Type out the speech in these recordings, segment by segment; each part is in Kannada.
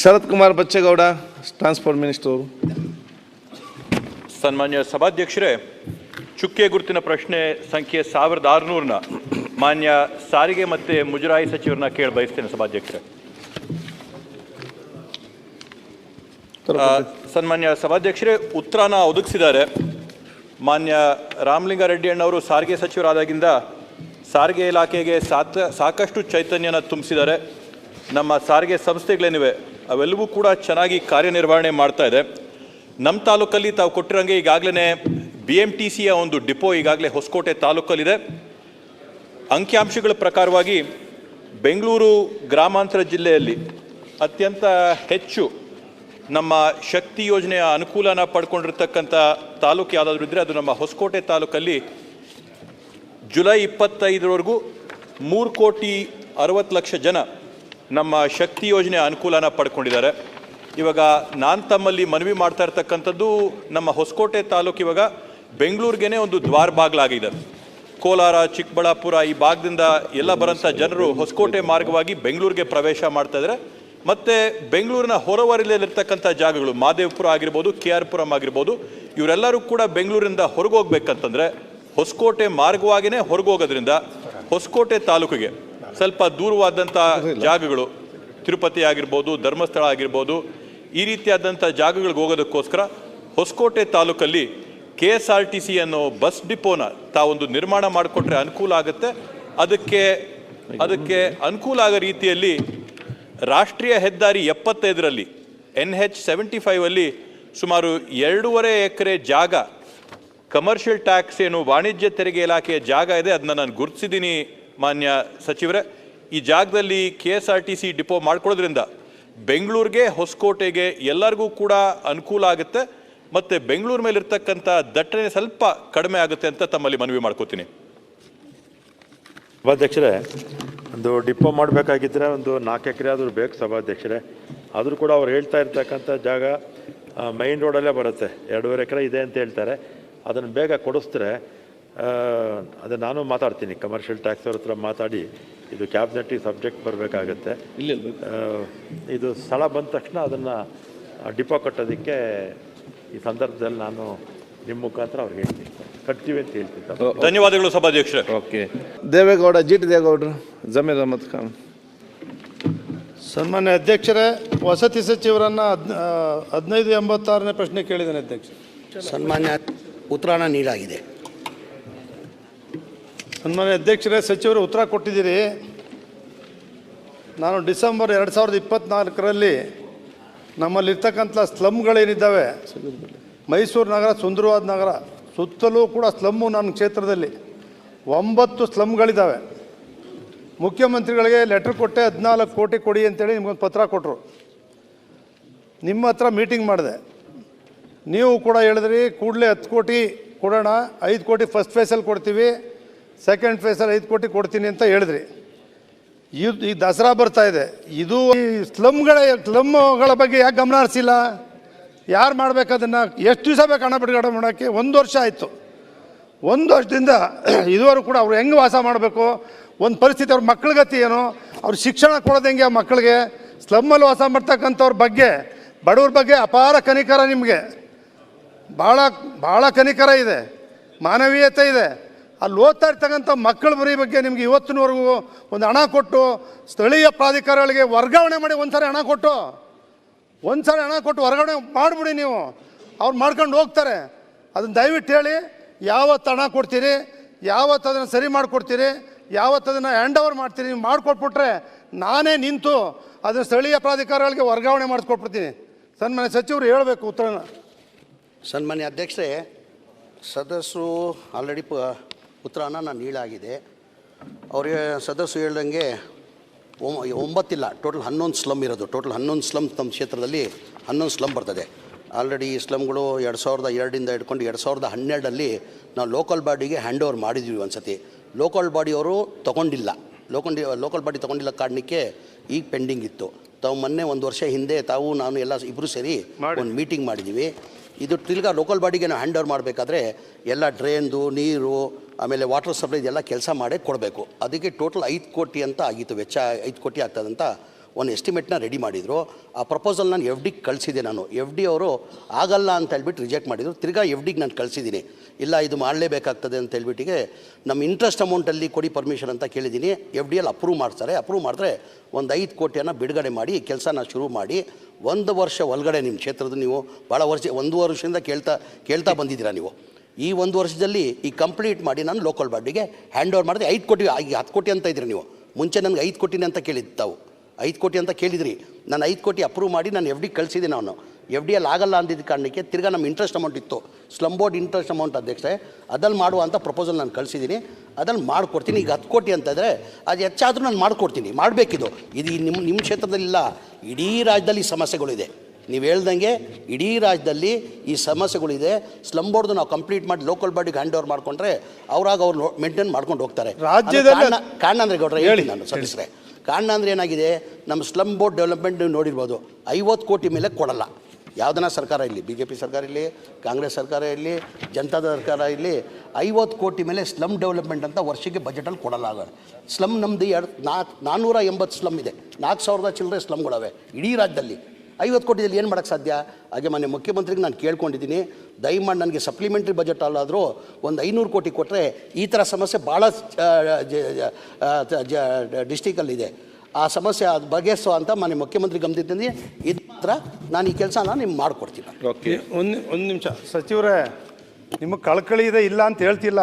Sharath Kumar Bachegowda transport minister. ಅವರು ಸನ್ಮಾನ್ಯ ಸಭಾಧ್ಯಕ್ಷರೇ, ಚುಕ್ಕೆ ಗುರುತಿನ ಪ್ರಶ್ನೆ ಸಂಖ್ಯೆ ಸಾವಿರದ ಆರುನೂರನ ಮಾನ್ಯ ಸಾರಿಗೆ ಮತ್ತು ಮುಜರಾಯಿ ಸಚಿವರನ್ನ ಕೇಳಿ ಬಯಸ್ತೇನೆ ಸಭಾಧ್ಯಕ್ಷರೇ. ಸನ್ಮಾನ್ಯ ಸಭಾಧ್ಯಕ್ಷರೇ, ಉತ್ತರನ ಒದಗಿಸಿದ್ದಾರೆ. ಮಾನ್ಯ ರಾಮಲಿಂಗಾರೆಡ್ಡಿ ಅಣ್ಣವರು ಸಾರಿಗೆ ಸಚಿವರಾದಾಗಿಂದ ಸಾರಿಗೆ ಇಲಾಖೆಗೆ ಸಾಕಷ್ಟು ಚೈತನ್ಯನ ತುಂಬಿಸಿದ್ದಾರೆ. ನಮ್ಮ ಸಾರಿಗೆ ಸಂಸ್ಥೆಗಳೇನಿವೆ ಅವೆಲ್ಲವೂ ಕೂಡ ಚೆನ್ನಾಗಿ ಕಾರ್ಯನಿರ್ವಹಣೆ ಮಾಡ್ತಾ ಇದೆ. ನಮ್ಮ ತಾಲೂಕಲ್ಲಿ ತಾವು ಕೊಟ್ಟಿರೋಂಗೆ ಈಗಾಗಲೇ ಬಿ ಎಂ ಟಿ ಸಿಯ ಒಂದು ಡಿಪೋ ಈಗಾಗಲೇ ಹೊಸಕೋಟೆ ತಾಲೂಕಲ್ಲಿದೆ. ಅಂಕಿಅಂಶಗಳ ಪ್ರಕಾರವಾಗಿ ಬೆಂಗಳೂರು ಗ್ರಾಮಾಂತರ ಜಿಲ್ಲೆಯಲ್ಲಿ ಅತ್ಯಂತ ಹೆಚ್ಚು ನಮ್ಮ ಶಕ್ತಿ ಯೋಜನೆಯ ಅನುಕೂಲನ ಪಡ್ಕೊಂಡಿರ್ತಕ್ಕಂಥ ತಾಲೂಕು ಯಾವುದಾದ್ರೂ ಇದ್ದರೆ ಅದು ನಮ್ಮ ಹೊಸಕೋಟೆ ತಾಲೂಕಲ್ಲಿ ಜುಲೈ ಇಪ್ಪತ್ತೈದರವರೆಗೂ ಮೂರು ಕೋಟಿ ಅರವತ್ತು ಲಕ್ಷ ಜನ ನಮ್ಮ ಶಕ್ತಿ ಯೋಜನೆ ಅನುಕೂಲನ ಪಡ್ಕೊಂಡಿದ್ದಾರೆ. ಇವಾಗ ನಾನು ತಮ್ಮಲ್ಲಿ ಮನವಿ ಮಾಡ್ತಾ ಇರ್ತಕ್ಕಂಥದ್ದು ನಮ್ಮ ಹೊಸಕೋಟೆ ತಾಲೂಕು ಇವಾಗ ಬೆಂಗಳೂರಿಗೇನೆ ಒಂದು ದ್ವಾರ ಬಾಗಿಲಾಗಿದೆ. ಕೋಲಾರ, ಚಿಕ್ಕಬಳ್ಳಾಪುರ ಈ ಭಾಗದಿಂದ ಎಲ್ಲ ಬರೋಂಥ ಜನರು ಹೊಸಕೋಟೆ ಮಾರ್ಗವಾಗಿ ಬೆಂಗಳೂರಿಗೆ ಪ್ರವೇಶ ಮಾಡ್ತಾ ಇದ್ದಾರೆ. ಮತ್ತು ಬೆಂಗಳೂರಿನ ಹೊರವರಿಲೇಲಿರ್ತಕ್ಕಂಥ ಜಾಗಗಳು ಮಾದೇವಪುರ ಆಗಿರ್ಬೋದು ಕೆ ಆರ್ ಪುರಂ ಆಗಿರ್ಬೋದು, ಇವರೆಲ್ಲರೂ ಕೂಡ ಬೆಂಗಳೂರಿಂದ ಹೊರಗೆ ಹೋಗ್ಬೇಕಂತಂದರೆ ಹೊಸಕೋಟೆ ಮಾರ್ಗವಾಗಿಯೇ ಹೊರಗೆ ಹೋಗೋದ್ರಿಂದ ಹೊಸಕೋಟೆ ತಾಲೂಕಿಗೆ ಸ್ವಲ್ಪ ದೂರವಾದಂಥ ಜಾಗಗಳು ತಿರುಪತಿ ಆಗಿರ್ಬೋದು ಧರ್ಮಸ್ಥಳ ಆಗಿರ್ಬೋದು ಈ ರೀತಿಯಾದಂಥ ಜಾಗಗಳಿಗೆ ಹೋಗೋದಕ್ಕೋಸ್ಕರ ಹೊಸಕೋಟೆ ತಾಲೂಕಲ್ಲಿ K S R T C ಅನ್ನೋ ಬಸ್ ಡಿಪೋನ ತಾವೊಂದು ನಿರ್ಮಾಣ ಮಾಡಿಕೊಟ್ರೆ ಅನುಕೂಲ ಆಗುತ್ತೆ. ಅದಕ್ಕೆ ಅದಕ್ಕೆ ಅನುಕೂಲ ಆಗೋ ರೀತಿಯಲ್ಲಿ ರಾಷ್ಟ್ರೀಯ ಹೆದ್ದಾರಿ ಎಪ್ಪತ್ತೈದರಲ್ಲಿ ಎನ್ ಹೆಚ್ ಸೆವೆಂಟಿ ಫೈವಲ್ಲಿ ಸುಮಾರು ಎರಡೂವರೆ ಎಕರೆ ಜಾಗ ಕಮರ್ಷಿಯಲ್ ಟ್ಯಾಕ್ಸ್ ಏನು ವಾಣಿಜ್ಯ ತೆರಿಗೆ ಇಲಾಖೆಯ ಜಾಗ ಇದೆ ಅದನ್ನ ನಾನು ಗುರುತಿಸಿದ್ದೀನಿ ಮಾನ್ಯ ಸಚಿವರೇ, ಈ ಜಾಗದಲ್ಲಿ K S R T C depot ಮಾಡ್ಕೊಳ್ಳೋದ್ರಿಂದ ಬೆಂಗಳೂರಿಗೆ, ಹೊಸಕೋಟೆಗೆ ಎಲ್ಲರಿಗೂ ಕೂಡ ಅನುಕೂಲ ಆಗುತ್ತೆ. ಮತ್ತು ಬೆಂಗಳೂರು ಮೇಲಿರ್ತಕ್ಕಂಥ ದಟ್ಟಣೆ ಸ್ವಲ್ಪ ಕಡಿಮೆ ಆಗುತ್ತೆ ಅಂತ ತಮ್ಮಲ್ಲಿ ಮನವಿ ಮಾಡ್ಕೋತೀನಿ. ಸಭಾಧ್ಯಕ್ಷರೇ, ಒಂದು ಡಿಪೋ ಮಾಡಬೇಕಾಗಿದ್ದರೆ ಒಂದು ನಾಲ್ಕು ಎಕರೆ ಆದರೂ ಬೇಕು ಸಭಾಧ್ಯಕ್ಷರೇ. ಆದರೂ ಕೂಡ ಅವ್ರು ಹೇಳ್ತಾ ಇರ್ತಕ್ಕಂಥ ಜಾಗ ಮೈನ್ ರೋಡಲ್ಲೇ ಬರುತ್ತೆ. ಎರಡೂವರೆ ಎಕರೆ ಇದೆ ಅಂತ ಹೇಳ್ತಾರೆ. ಅದನ್ನು ಬೇಗ ಕೊಡಿಸಿದ್ರೆ ಅದು ನಾನು ಮಾತಾಡ್ತೀನಿ. ಕಮರ್ಷಿಯಲ್ ಟ್ಯಾಕ್ಸ್ ಅವ್ರ ಹತ್ರ ಮಾತಾಡಿ. ಇದು ಕ್ಯಾಬಿನೆಟ್ಟಿಗೆ ಸಬ್ಜೆಕ್ಟ್ ಬರಬೇಕಾಗತ್ತೆ. ಇದು ಸ್ಥಳ ಬಂದ ತಕ್ಷಣ ಅದನ್ನು ಡಿಪೋ ಕಟ್ಟೋದಕ್ಕೆ ಈ ಸಂದರ್ಭದಲ್ಲಿ ನಾನು ನಿಮ್ಮ ಮುಖಾಂತರ ಅವ್ರಿಗೆ ಹೇಳ್ತೀನಿ. ಕಟ್ತೀವಿ ಅಂತ ಹೇಳ್ತೀನಿ. ಸರ್. ಧನ್ಯವಾದಗಳು ಸಭಾಧ್ಯಕ್ಷ ಓಕೆ. ದೇವೇಗೌಡ ಜಿ ಟಿ ದೇವೇಗೌಡರು. ಜಮೀರ್ ಅಹಮದ್ ಖಾನ್. ಸನ್ಮಾನ್ಯ ಅಧ್ಯಕ್ಷರೇ ವಸತಿ ಸಚಿವರನ್ನ ಹದ್ ಹದಿನೈದು ಎಂಬತ್ತಾರನೇ ಪ್ರಶ್ನೆ ಕೇಳಿದ್ದೇನೆ ಅಧ್ಯಕ್ಷ ಸನ್ಮಾನ್ಯ ಉತ್ತರನ ನೀಡಲಾಗಿದೆ ಸನ್ಮಾನ್ಯ ಅಧ್ಯಕ್ಷರೇ, ಸಚಿವರು ಉತ್ತರ ಕೊಟ್ಟಿದ್ದೀರಿ. ನಾನು ಡಿಸೆಂಬರ್ ಎರಡು ಸಾವಿರದ ಇಪ್ಪತ್ತ್ನಾಲ್ಕರಲ್ಲಿ ನಮ್ಮಲ್ಲಿರ್ತಕ್ಕಂಥ ಸ್ಲಮ್ಗಳೇನಿದ್ದಾವೆ, ಮೈಸೂರು ನಗರ, ಸುಂದರವಾದ ನಗರ, ಸುತ್ತಲೂ ಕೂಡ ಸ್ಲಮ್ಮು ನನ್ನ ಕ್ಷೇತ್ರದಲ್ಲಿ. ಒಂಬತ್ತು ಸ್ಲಮ್ಗಳಿದ್ದಾವೆ. ಮುಖ್ಯಮಂತ್ರಿಗಳಿಗೆ ಲೆಟ್ರ್ ಕೊಟ್ಟೆ, ಹದಿನಾಲ್ಕು ಕೋಟಿ ಕೊಡಿ ಅಂತೇಳಿ ನಿಮ್ಗೊಂದು ಪತ್ರ ಕೊಟ್ಟರು ನಿಮ್ಮ ಹತ್ರ ಮೀಟಿಂಗ್ ಮಾಡಿದೆ. ನೀವು ಕೂಡ ಹೇಳಿದ್ರಿ, ಕೂಡಲೇ ಹತ್ತು ಕೋಟಿ ಕೊಡೋಣ, ಐದು ಕೋಟಿ ಫಸ್ಟ್ ಫೇಸಲ್ಲಿ ಕೊಡ್ತೀವಿ. ಸೆಕೆಂಡ್ ಫೇಸಲ್ಲಿ ಐದು ಕೋಟಿ ಕೊಡ್ತೀನಿ ಅಂತ ಹೇಳಿದ್ರಿ. ಇದು ಈ ದಸರಾ ಬರ್ತಾ ಇದೆ. ಇದು ಈ ಸ್ಲಮ್ಗಳ ಸ್ಲಮ್ಗಳ ಬಗ್ಗೆ ಯಾಕೆ ಗಮನ ಹರಿಸಿಲ್ಲ? ಯಾರು ಮಾಡ್ಬೇಕು ಅದನ್ನು? ಎಷ್ಟು ದಿವಸ ಬೇಕು ಹಣ ಬಿಡುಗಡೆ ಮಾಡೋಕ್ಕೆ ಒಂದು ವರ್ಷ ಆಯಿತು. ಒಂದು ವರ್ಷದಿಂದ ಇದುವರೆಗೂ ಕೂಡ ಅವ್ರು ಹೆಂಗೆ ವಾಸ ಮಾಡಬೇಕು? ಒಂದು ಪರಿಸ್ಥಿತಿ, ಅವ್ರ ಮಕ್ಕಳ ಗತಿ ಏನು? ಅವ್ರ ಶಿಕ್ಷಣ ಕೊಡೋದು ಹೆಂಗೆ ಆ ಮಕ್ಕಳಿಗೆ ಸ್ಲಮ್ಮಲ್ಲಿ ವಾಸ ಮಾಡ್ತಕ್ಕಂಥವ್ರ ಬಗ್ಗೆ, ಬಡವ್ರ ಬಗ್ಗೆ ಅಪಾರ ಕನಿಕರ ನಿಮಗೆ. ಭಾಳ ಭಾಳ ಕನಿಕರ ಇದೆ. ಮಾನವೀಯತೆ ಇದೆ. ಅಲ್ಲಿ ಓದ್ತಾ ಇರ್ತಕ್ಕಂಥ ಮಕ್ಕಳ ಬರೀ ಬಗ್ಗೆ ನಿಮ್ಗೆ ಇವತ್ತಿನವರೆಗೂ ಒಂದು ಹಣ ಕೊಟ್ಟು ಸ್ಥಳೀಯ ಪ್ರಾಧಿಕಾರಗಳಿಗೆ ವರ್ಗಾವಣೆ ಮಾಡಿ ಒಂದ್ಸರಿ ಹಣ ಕೊಟ್ಟು, ಒಂದ್ಸರಿ ಹಣ ಕೊಟ್ಟು ವರ್ಗಾವಣೆ ಮಾಡಿಬಿಡಿ ನೀವು. ಅವ್ರು ಮಾಡ್ಕೊಂಡು ಹೋಗ್ತಾರೆ. ಅದನ್ನು ದಯವಿಟ್ಟು ಹೇಳಿ, ಯಾವತ್ತು ಹಣ ಕೊಡ್ತೀರಿ, ಯಾವತ್ತು ಅದನ್ನು ಸರಿ ಮಾಡಿಕೊಡ್ತೀರಿ, ಯಾವತ್ತು ಅದನ್ನು ಹ್ಯಾಂಡ್ ಓವರ್ ಮಾಡ್ತೀರಿ ನೀವು ಮಾಡಿಕೊಟ್ಬಿಟ್ರೆ ನಾನೇ ನಿಂತು ಅದನ್ನು ಸ್ಥಳೀಯ ಪ್ರಾಧಿಕಾರಗಳಿಗೆ ವರ್ಗಾವಣೆ ಮಾಡಿಸ್ಕೊಟ್ಬಿಡ್ತೀನಿ ಸನ್ಮಾನ್ಯ ಸಚಿವರು ಹೇಳಬೇಕು ಉತ್ತರನ. ಸನ್ಮಾನ್ಯ ಅಧ್ಯಕ್ಷರೇ, ಸದಸ್ಯರು ಆಲ್ರೆಡಿ ಪ ಉತ್ತರನ ನಾನು ನೀಳಾಗಿದೆ. ಅವರಿಗೆ ಸದಸ್ಯರು ಹೇಳ್ದಂಗೆ ಒಂಬತ್ತಿಲ್ಲ ಟೋಟಲ್ ಹನ್ನೊಂದು ಸ್ಲಮ್ ಇರೋದು. ಟೋಟಲ್ ಹನ್ನೊಂದು ಸ್ಲಮ್ ತಮ್ಮ ಕ್ಷೇತ್ರದಲ್ಲಿ ಹನ್ನೊಂದು ಸ್ಲಮ್ ಬರ್ತದೆ. ಆಲ್ರೆಡಿ ಈ ಸ್ಲಮ್ಗಳು ಎರಡು ಸಾವಿರದ ಎರಡರಿಂದ ಹಿಡ್ಕೊಂಡು ಎರಡು ಸಾವಿರದ ಹನ್ನೆರಡರಲ್ಲಿ ನಾವು ಲೋಕಲ್ ಬಾಡಿಗೆ ಹ್ಯಾಂಡ್ ಓವರ್ ಮಾಡಿದ್ವಿ ಒಂದು ಸತಿ ಲೋಕಲ್ ಬಾಡಿಯವರು ತೊಗೊಂಡಿಲ್ಲ. ಲೋಕಲ್ ಲೋಕಲ್ ಬಾಡಿ ತೊಗೊಂಡಿಲ್ಲ ಕಾರಣಕ್ಕೆ ಈಗ ಪೆಂಡಿಂಗ್ ಇತ್ತು. ತಾವು ಮೊನ್ನೆ ಒಂದು ವರ್ಷ ಹಿಂದೆ ತಾವು ನಾನು ಎಲ್ಲ ಇಬ್ಬರು ಸೇರಿ ಒಂದು ಮೀಟಿಂಗ್ ಮಾಡಿದ್ದೀವಿ. ಇದು ತಿರ್ಗಾ ಲೋಕಲ್ ಬಾಡಿಗೆ ನಾವು ಹ್ಯಾಂಡ್ ಓವರ್ ಮಾಡಬೇಕಾದ್ರೆ ಎಲ್ಲ ಡ್ರೈನ್ದು ನೀರು ಆಮೇಲೆ ವಾಟರ್ ಸಪ್ಲೈ ಇದೆಲ್ಲ ಕೆಲಸ ಮಾಡೇ ಕೊಡಬೇಕು. ಅದಕ್ಕೆ ಟೋಟಲ್ ಐದು ಕೋಟಿ ಅಂತ ಆಗಿತ್ತು, ವೆಚ್ಚ ಐದು ಕೋಟಿ ಆಗ್ತದಂತ ಒಂದು ಎಸ್ಟಿಮೇಟ್ನ ರೆಡಿ ಮಾಡಿದರು. ಆ ಪ್ರಪೋಸಲ್ ನಾನು ಎಫ್ ಡಿಗೆ ಕಳಿಸಿದೆ ನಾನು. ಎಫ್ ಡಿ ಅವರು ಆಗಲ್ಲ ಅಂತ ಹೇಳ್ಬಿಟ್ಟು ರಿಜೆಕ್ಟ್ ಮಾಡಿದರು. ತಿರ್ಗಾ ಎಫ್ ಡಿಗೆ ನಾನು ಕಳಿಸಿದ್ದೀನಿ. ಇಲ್ಲ, ಇದು ಮಾಡಲೇಬೇಕಾಗ್ತದೆ ಅಂತ ಹೇಳ್ಬಿಟ್ಟಿಗೆ ನಮ್ಮ ಇಂಟ್ರೆಸ್ಟ್ ಅಮೌಂಟಲ್ಲಿ ಕೊಡಿ ಪರ್ಮಿಷನ್ ಅಂತ ಕೇಳಿದ್ದೀನಿ. ಎಫ್ ಡಿ ಅಲ್ಲಿ ಅಪ್ರೂವ್ ಮಾಡ್ತಾರೆ. ಅಪ್ರೂವ್ ಮಾಡಿದ್ರೆ ಒಂದು ಐದು ಕೋಟಿಯನ್ನು ಬಿಡುಗಡೆ ಮಾಡಿ, ಕೆಲಸನ ಶುರು ಮಾಡಿ, ಒಂದು ವರ್ಷ ಒಳಗಡೆ ನಿಮ್ಮ ಕ್ಷೇತ್ರದ ನೀವು ಭಾಳ ವರ್ಷ, ಒಂದು ವರ್ಷದಿಂದ ಕೇಳ್ತಾ ಕೇಳ್ತಾ ಬಂದಿದ್ದೀರಾ ನೀವು? ಈ ಒಂದು ವರ್ಷದಲ್ಲಿ ಈ ಕಂಪ್ಲೀಟ್ ಮಾಡಿ ನಾನು ಲೋಕಲ್ ಬಾಡಿಗೆ ಹ್ಯಾಂಡ್ ಓವರ್ ಮಾಡಿದೆ. ಐದು ಕೋಟಿ ಈಗ ಹತ್ತು ಕೋಟಿ ಅಂತ ಇದ್ರಿ ನೀವು. ಮುಂಚೆ ನನಗೆ ಐದು ಕೋಟಿನೇ ಅಂತ ಕೇಳಿದ್ದು ತಾವು. ಐದು ಕೋಟಿ ಅಂತ ಕೇಳಿದ್ರಿ. ನಾನು ಐದು ಕೋಟಿ ಅಪ್ರೂವ್ ಮಾಡಿ ನಾನು ಎಫ್ ಡಿ ಕಳಿಸಿದೆ ನಾನು. ಎಫ್ ಡಿ ಅಲ್ಲಿ ಆಗಲ್ಲ ಅಂದಿದ್ದ ಕಾರಣಕ್ಕೆ ತಿರ್ಗಾ ನಮ್ಮ ಇಂಟ್ರೆಸ್ಟ್ ಅಮೌಂಟ್ ಇತ್ತು. ಸ್ಲಮ್ ಬೋರ್ಡ್ ಇಂಟ್ರೆಸ್ಟ್ ಅಮೌಂಟ್ ಅಧ್ಯಕ್ಷೆ ಅದಲ್ಲಿ ಮಾಡುವ ಅಂತ ಪ್ರಪೋಸಲ್ ನಾನು ಕಳಿಸಿದ್ದೀನಿ. ಅದಲ್ಲಿ ಮಾಡಿಕೊಡ್ತೀನಿ. ಈಗ ಹತ್ತು ಕೋಟಿ ಅಂತಂದರೆ ಅದು ಹೆಚ್ಚಾದರೂ ನಾನು ಮಾಡಿಕೊಡ್ತೀನಿ. ಮಾಡಬೇಕಿದು. ಇದು ನಿಮ್ಮ ನಿಮ್ಮ ಕ್ಷೇತ್ರದಲ್ಲಿಲ್ಲ. ಇಡೀ ರಾಜ್ಯದಲ್ಲಿ ಸಮಸ್ಯೆಗಳಿದೆ ನೀವು ಹೇಳ್ದಂಗೆ ಇಡೀ ರಾಜ್ಯದಲ್ಲಿ ಈ ಸಮಸ್ಯೆಗಳಿದೆ. ಸ್ಲಮ್ ಬೋರ್ಡ್ದು ನಾವು ಕಂಪ್ಲೀಟ್ ಮಾಡಿ ಲೋಕಲ್ ಬಾಡಿಗೆ ಹ್ಯಾಂಡ್ ಓವರ್ ಮಾಡ್ಕೊಂಡ್ರೆ ಅವ್ರಾಗ ಅವ್ರು ಮೇಂಟೈನ್ ಮಾಡ್ಕೊಂಡು ಹೋಗ್ತಾರೆ. ರಾಜ್ಯದಲ್ಲಿ- ಕಾಣಂದ್ರೆ ಕಾರಣ- ಅಂದರೆ ಗೌಡ್ರೆ ಹೇಳಿ ನಾನು ಸದಸ್ಯರೇ ಕಾರಣ ಅಂದರೆ ಏನಾಗಿದೆ? ನಮ್ಮ ಸ್ಲಮ್ ಬೋರ್ಡ್ ಡೆವಲಪ್ಮೆಂಟ್ ನೀವು ನೋಡಿರ್ಬೋದು. ಐವತ್ತು ಕೋಟಿ ಮೇಲೆ ಕೊಡಲ್ಲ. ಯಾವುದನ್ನ ಸರ್ಕಾರ ಇರಲಿ? ಬಿ ಜೆ ಪಿ ಸರ್ಕಾರ ಇರಲಿ ಕಾಂಗ್ರೆಸ್ ಸರ್ಕಾರ ಇರಲಿ ಜನತಾದ ಸರ್ಕಾರ ಇರಲಿ ಐವತ್ತು ಕೋಟಿ ಮೇಲೆ ಸ್ಲಮ್ ಡೆವಲಪ್ಮೆಂಟ್ ಅಂತ ವರ್ಷಕ್ಕೆ ಬಜೆಟಲ್ಲಿ ಕೊಡಲ್ಲ ಆಗ. ಸ್ಲಮ್ ನಮ್ಮದು ಎರಡು ನಾಲ್ಕು ನಾನ್ನೂರ ಎಂಬತ್ತು ಸ್ಲಮ್ ಇದೆ. ನಾಲ್ಕು ಸಾವಿರದ ಚಿಲ್ಲರೆ ಸ್ಲಮ್ಗಳವೆ ಇಡೀ ರಾಜ್ಯದಲ್ಲಿ. ಐವತ್ತು ಕೋಟಿದಲ್ಲಿ ಏನು ಮಾಡೋಕ್ಕೆ ಸಾಧ್ಯ? ಹಾಗೆ ಮೊನ್ನೆ ಮುಖ್ಯಮಂತ್ರಿಗೆ ನಾನು ಕೇಳ್ಕೊಂಡಿದ್ದೀನಿ. ದಯಮಾಡಿ ನನಗೆ ಸಪ್ಲಿಮೆಂಟ್ರಿ ಬಜೆಟ್ ಅಲ್ಲಾದರೂ ಒಂದು ಐನೂರು ಕೋಟಿ ಕೊಟ್ಟರೆ ಈ ಥರ ಸಮಸ್ಯೆ ಭಾಳ ಡಿಸ್ಟಿಕಲ್ಲಿದೆ ಆ ಸಮಸ್ಯೆ ಅದು ಬಗೆಹರಿಸೋ ಅಂತ ಮಾನ್ಯ ಮುಖ್ಯಮಂತ್ರಿ ಗಮನಿದ್ದೀನಿ ಇದು ಮಾತ್ರ ನಾನು ಈ ಕೆಲಸನ ನಿಮ್ಗೆ ಮಾಡಿಕೊಡ್ತೀನಿ. ಓಕೆ. ಒಂದು ಒಂದು ನಿಮಿಷ. ಸಚಿವರೇ ನಿಮಗೆ ಕಳ್ಕಳಿ ಇದೆ ಇಲ್ಲ ಅಂತ ಹೇಳ್ತಿಲ್ಲ.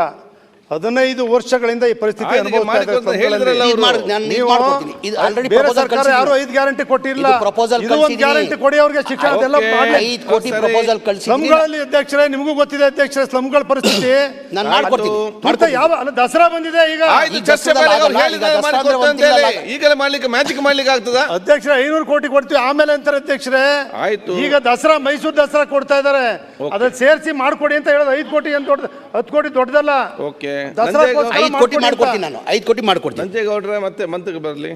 ಹದಿನೈದು ವರ್ಷಗಳಿಂದ ಈ ಪರಿಸ್ಥಿತಿ ಆಯ್ತು, ಈಗ ಅನುಭವಿಸ್ತಾ ಇದೆ ಹೇಳಿದ್ರಲ್ಲ ಇದು ಮಾಡಿ- ನಾನು ಇದು ನೀವು ಮಾಡ್ಕೊಡ್ತೀನಿ. ಇದು already ಬೇರೆ proposal ಸರ್ಕಾರ ಕಳ್ಸಿದ್ದೀನಿ. ಯಾರು ಐದು ಗ್ಯಾರಂಟಿ ಕೊಟ್ಟಿಲ್ಲ? ಇದು proposal ಇದು ಒಂದು ಕಳ್ಸಿದ್ದೀನಿ. ಗ್ಯಾರಂಟಿ ಕೊಡಿ ಅವ್ರಿಗೆ ಶಿಕ್ಷಣ ಅದೆಲ್ಲ ಮಾಡ್ಲಿ. ಐದು ಕೋಟಿ ಸರಿ. ಪ್ರಪೋಸಲ್ ಕಳಿಸಿದ್ದೀನಿ. ಸ್ಲಮ್ಗಳಲ್ಲಿ ಅಧ್ಯಕ್ಷರೇ ನಿಮಗೂ ಗೊತ್ತಿದೆ ಅಧ್ಯಕ್ಷರೇ ಸ್ಲಮ್ಗಳ ಪರಿಸ್ಥಿತಿ. ನಾನು ಮಾಡ್ಕೊಡ್ತೀನಿ. ಮತ್ತೆ ಯಾವ ಅಲ್ಲ ದಸರಾ ಬಂದಿದೆ ಈಗ. ಆಯ್ತು ಈಗ ಚರ್ಚೆ ಮಾಡಿ ಅವ್ರು ದಸರಾ ಹೇಳಿದ್ರೆ ಆಗಲ್ಲ, ಮಾಡಿಕೊಡ್ತೆ ದಸರಾ ಅಂತ ಹೇಳಿ. ಅಂದ್ರೆ ಈಗಲೇ ಮಾಡ್ಲಿಕ್ಕೆ ಮ್ಯಾಜಿಕ್ ಮಾಡ್ಲಿಕ್ಕೆ ಆಗ್ತದ? ಅಧ್ಯಕ್ಷರೇ ಐನೂರು ಕೋಟಿ ಕೊಡ್ತೀವಿ. ಆಮೇಲೆ ಅಂತಾರೆ ಅಧ್ಯಕ್ಷರೇ. ಆಯ್ತು. ಈಗ ದಸರಾ ಮೈಸೂರು ದಸರಾ ಕೊಡ್ತಾ ಇದಾರೆ ಅದ್ರ ಸೇರಿಸಿ ಮಾಡ್ಕೊಡಿ ಅಂತ ಹೇಳೋದು. ಐದು ಕೋಟಿ ಅಂತ ದೊಡ್ಡ ಹತ್ತು ಕೋಟಿ ದೊಡ್ಡದಲ್ಲ. ಓಕೆ. ಐದು ಕೋಟಿ. ಮಾಡ್ಕೊಡ್ತೀನಿ ನಾನು ಐದು ಕೋಟಿ ಮಾಡ್ಕೊಡ್ತೀನಿ ನಂಜೇಗೌಡ್ರೆ ಮತ್ತೆ ಮಂತ್ಗೆ ಬರಲಿ